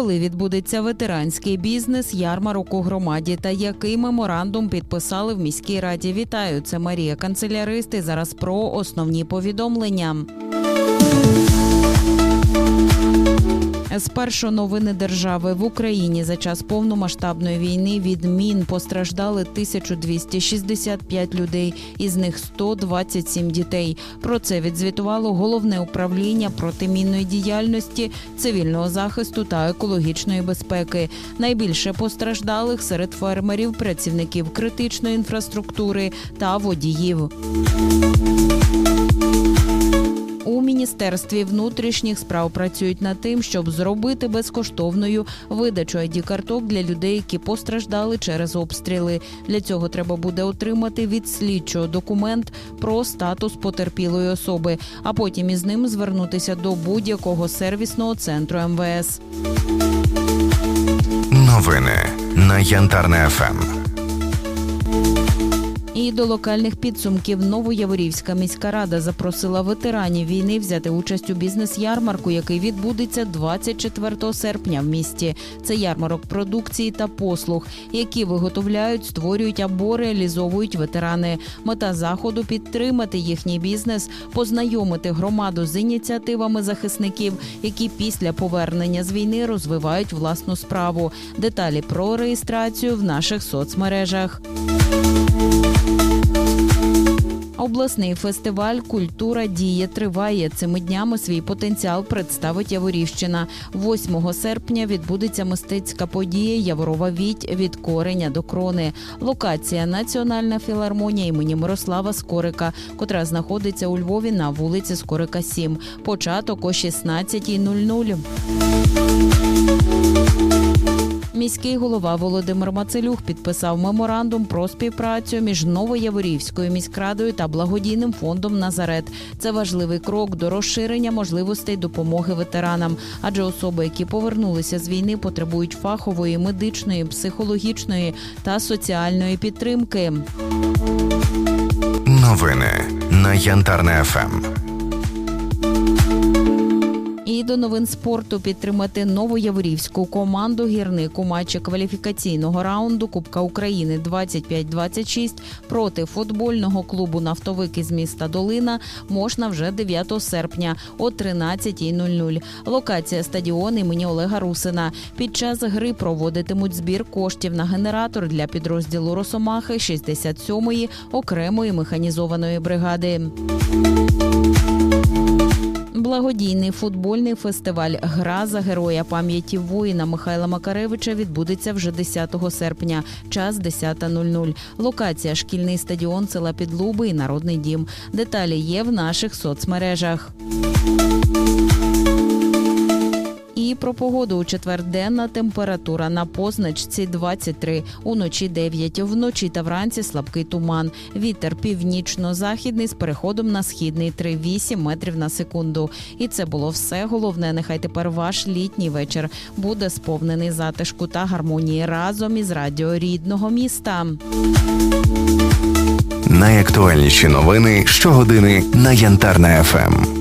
Коли відбудеться ветеранський бізнес, ярмарок у громаді та який меморандум підписали в міській раді? Вітаю, це Марія Канцеляристи. Зараз про основні повідомлення. Спершу новини держави в Україні за час повномасштабної війни від мін постраждали 1265 людей, із них 127 дітей. Про це відзвітувало головне управління протимінної діяльності, цивільного захисту та екологічної безпеки. Найбільше постраждалих серед фермерів, працівників критичної інфраструктури та водіїв. Міністерстві внутрішніх справ працюють над тим, щоб зробити безкоштовною видачу id карток для людей, які постраждали через обстріли. Для цього треба буде отримати від слідчого документ про статус потерпілої особи, а потім із ним звернутися до будь-якого сервісного центру МВС. Новини на Янтарне. ФМ. І до локальних підсумків Новояворівська міська рада запросила ветеранів війни взяти участь у бізнес-ярмарку, який відбудеться 24 серпня в місті. Це ярмарок продукції та послуг, які виготовляють, створюють або реалізовують ветерани. Мета заходу підтримати їхній бізнес, познайомити громаду з ініціативами захисників, які після повернення з війни розвивають власну справу. Деталі про реєстрацію в наших соцмережах. Обласний фестиваль Культура діє триває. Цими днями свій потенціал представить Яворівщина. 8 серпня відбудеться мистецька подія Яворова Віть від кореня до крони. Локація Національна філармонія імені Мирослава Скорика, котра знаходиться у Львові на вулиці Скорика 7. Початок о 16.00. Міський голова Володимир Мацелюх підписав меморандум про співпрацю між Новояворівською міськрадою та благодійним фондом Назарет. Це важливий крок до розширення можливостей допомоги ветеранам, адже особи, які повернулися з війни, потребують фахової, медичної, психологічної та соціальної підтримки. Новини на Янтарне. ФМ. До новин спорту підтримати новояворівську команду гірник у матчі кваліфікаційного раунду Кубка України 25-26 проти футбольного клубу Нафтовик із міста Долина можна вже 9 серпня о 13.00. Локація стадіон імені Олега Русина. Під час гри проводитимуть збір коштів на генератор для підрозділу Росомахи 67-ї окремої механізованої бригади. Благодійний футбольний фестиваль Гра за героя пам'яті воїна Михайла Макаревича відбудеться вже 10 серпня. Час 10.00. Локація шкільний стадіон села Підлуби і Народний дім. Деталі є в наших соцмережах. Про погоду у четвер денна температура на позначці 23, уночі 9, вночі та вранці слабкий туман. Вітер північно-західний з переходом на східний 3,8 метрів на секунду. І це було все головне. Нехай тепер ваш літній вечір буде сповнений затишку та гармонії разом із радіо рідного міста. Найактуальніші новини щогодини на Янтарне ФМ.